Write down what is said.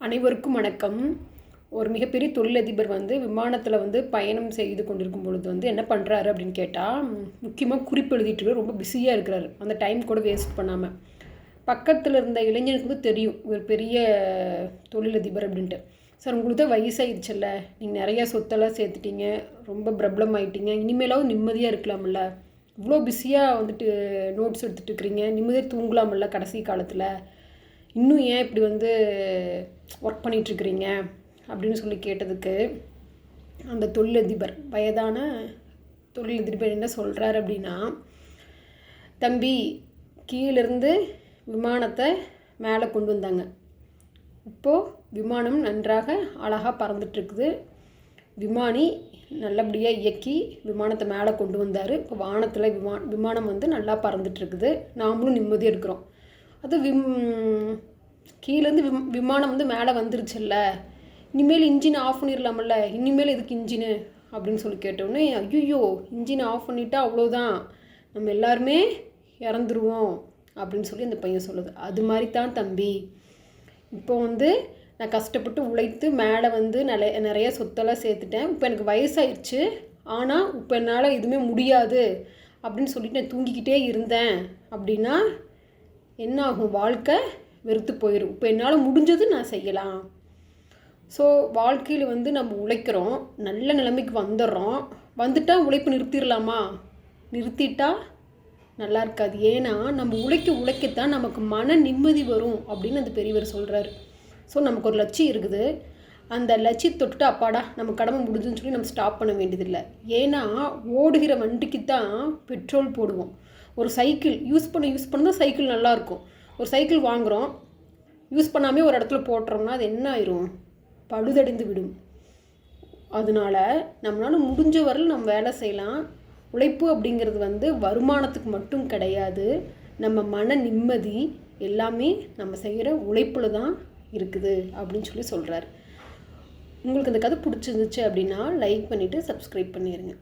அனைவருக்கும் வணக்கம். ஒரு மிகப்பெரிய தொழிலதிபர் வந்து விமானத்தில் வந்து பயணம் செய்து கொண்டிருக்கும் பொழுது வந்து என்ன பண்ணுறாரு அப்படின்னு கேட்டால் முக்கியமாக குறிப்பு எழுதிட்டு ரொம்ப பிஸியாக இருக்கிறாரு. அந்த டைம் கூட வேஸ்ட் பண்ணாமல் பக்கத்தில் இருந்த இளைஞனுக்கு வந்து தெரியும் ஒரு பெரிய தொழிலதிபர் அப்படின்ட்டு. சார் உங்களுக்கு தான் வயசாயிடுச்சுல்ல நீங்கள் நிறையா சொத்தெல்லாம் சேர்த்துட்டீங்க ரொம்ப பிரபலம் ஆகிட்டீங்க இனிமேலாவது நிம்மதியாக இருக்கலாம்ல. இவ்வளோ பிஸியாக வந்துட்டு நோட்ஸ் எடுத்துகிட்டு இருக்கிறீங்க நிம்மதியாக தூங்கலாமில்ல கடைசி காலத்தில். இன்னும் ஏன் இப்படி வந்து ஒர்க் பண்ணிகிட்ருக்குறீங்க அப்படின்னு சொல்லி கேட்டதுக்கு அந்த தொழிலதிபர் வயதான தொழிலதிபர் என்ன சொல்கிறாரு அப்படின்னா தம்பி கீழேருந்து விமானத்தை மேலே கொண்டு வந்தாங்க. இப்போது விமானம் நன்றாக அழகாக பறந்துட்டுருக்குது. விமானி நல்லபடியாக இயக்கி விமானத்தை மேலே கொண்டு வந்தார். இப்போ வானத்தில் விமா விமானம் வந்து நல்லா பறந்துட்டுருக்குது. நாமளும் நிம்மதியாக இருக்கிறோம். அது விம் கீழேருந்து விம் விமானம் வந்து மேலே வந்துருச்சுல்ல. இனிமேல் இன்ஜின் ஆஃப் பண்ணிடலாம்ல இனிமேல் எதுக்கு இன்ஜினு? அப்படின்னு சொல்லி கேட்டோடனே ஐயோ இன்ஜின் ஆஃப் பண்ணிட்டா அவ்வளோதான். நம்ம எல்லாருமே இறந்துருவோம் அப்படின்னு சொல்லி அந்த பையன் சொல்லுது. அது மாதிரி தான் தம்பி. இப்போ வந்து நான் கஷ்டப்பட்டு உழைத்து மேலே வந்து நிறைய நிறைய சொத்தெல்லாம் சேர்த்துட்டேன். இப்போ எனக்கு வயசாயிடுச்சு ஆனால் இப்போ என்னால் எதுவுமே முடியாது. அப்படின்னு சொல்லிட்டு நான் தூங்கிக்கிட்டே இருந்தேன். அப்படின்னா என்னாகும்? வாழ்க்கை வெறுத்து போயிடும் இப்போ என்னால் முடிஞ்சது நான் செய்யலாம். ஸோ வாழ்க்கையில் வந்து நம்ம உழைக்கிறோம். நல்ல நிலைமைக்கு வந்துடுறோம். வந்துட்டால் உழைப்பு நிறுத்திடலாமா நிறுத்திட்டா நல்லா இருக்காது. ஏன்னா நம்ம உழைக்க உழைக்கத்தான் நமக்கு மன நிம்மதி வரும் அப்படின்னு அந்த பெரியவர் சொல்கிறாரு ஸோ நமக்கு ஒரு லட்சியம் இருக்குது. அந்த லட்சியத்தை தொட்டுட்டு அப்பாடா நம்ம கடமை முடிஞ்சுன்னு சொல்லி நம்ம ஸ்டாப் பண்ண வேண்டியதில்லை. ஏன்னா ஓடுகிற வண்டிக்கு தான் பெட்ரோல் போடுவோம். ஒரு சைக்கிள் யூஸ் பண்ண யூஸ் பண்ண தான் சைக்கிள் நல்லாயிருக்கும் ஒரு சைக்கிள் வாங்குகிறோம் யூஸ் பண்ணாமே ஒரு இடத்துல போட்டுறோம்னா அது என்ன ஆயிரும்? பழுதடைந்து விடும். அதனால நம்மளால் முடிஞ்ச வரையில் நம்ம வேலை செய்யலாம். உழைப்பு அப்படிங்கிறது வந்து வருமானத்துக்கு மட்டும் கிடையாது. நம்ம மன நிம்மதி எல்லாமே நம்ம செய்கிற உழைப்பில் தான் இருக்குது அப்படின்னு சொல்லி சொல்கிறாரு உங்களுக்கு இந்த கதை பிடிச்சிருந்துச்சு அப்படின்னா லைக் பண்ணிவிட்டு சப்ஸ்கிரைப் பண்ணிடுங்க